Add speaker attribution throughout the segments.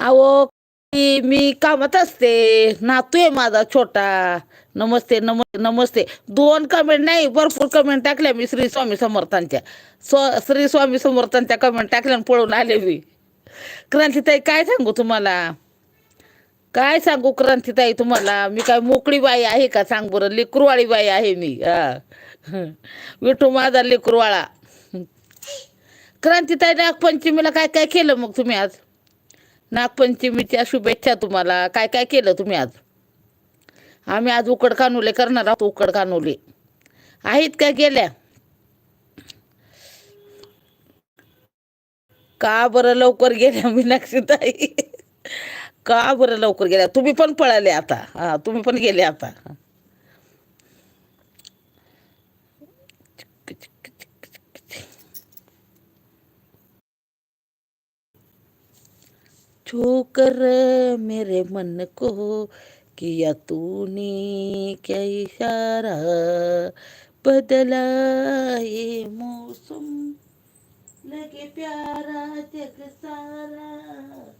Speaker 1: अहो की मी कामात असते. नातू आहे माझा छोटा. नमस्ते नम नमस्ते. दोन कमेंट नाही भरपूर कमेंट टाकल्या मी श्री स्वामी समर्थांच्या. स्व श्री स्वामी समर्थांच्या कमेंट टाकल्या आणि पळून आले मी. क्रांतीताई काय सांगू तुम्हाला? काय सांगू क्रांतीताई तुम्हाला? मी काय मोकळी बाई आहे का? सांग बरं. लेकरवाळी बाई आहे मी. हा. विठू माझा लेकरवाळा. क्रांतीताई नागपंचमीला काय काय केलं मग तुम्ही आज? नागपंचमीच्या शुभेच्छा तुम्हाला. काय काय केलं तुम्ही आज? आम्ही आज उकड कानुले करणार आहोत उकड कानुले. आहेत का गेल्या? का बरं लवकर गेल्या मीनाक्षीताई? का बरं लवकर गेल्या? तुम्ही पण पळाले आता. हा तुम्ही पण गेले आता. छू कर मेरे मन को किया तूने क्या इशारा? बदला ये मौसम लगे प्यारा जग सारा।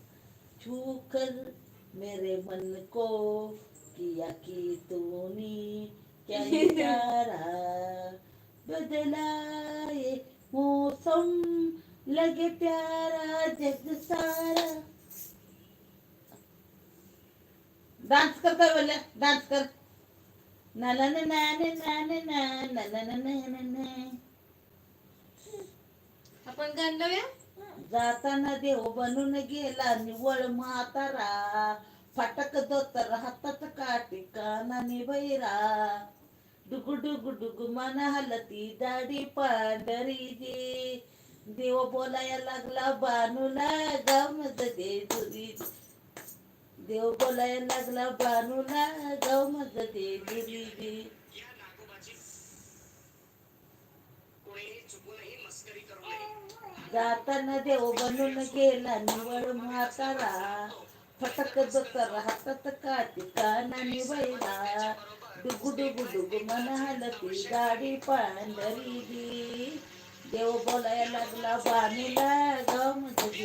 Speaker 1: छू कर मेरे मन को किया कि तूने क्या इशारा? बदला ये मौसम लगे प्यारा जग सारा। डान्स कर काय बोलल्या डान्स कर ना ना ना ना ना ना ना ना ना ना ना ना ना
Speaker 2: आपण गाणं लावूया
Speaker 1: जाताना देव बनून गेला निवळ म्हातारा फाटक दोतर हातात काठी कानाने बैरा डुगु डुगु डुगु मन हलती दाढी पांढरी जी देव बोलाया लागला बानूला गमत दे दुरी देव बोलाया लागला बानूला गाव मग ते जी जाताना देव बनून गेला निवड म्हातारा. फटक दोतर हातात काठी कानाने बैला डुगु डुगु डुगु मन हलती गाडी पांढरी देव बोलायला लागला बाणीला गमत दी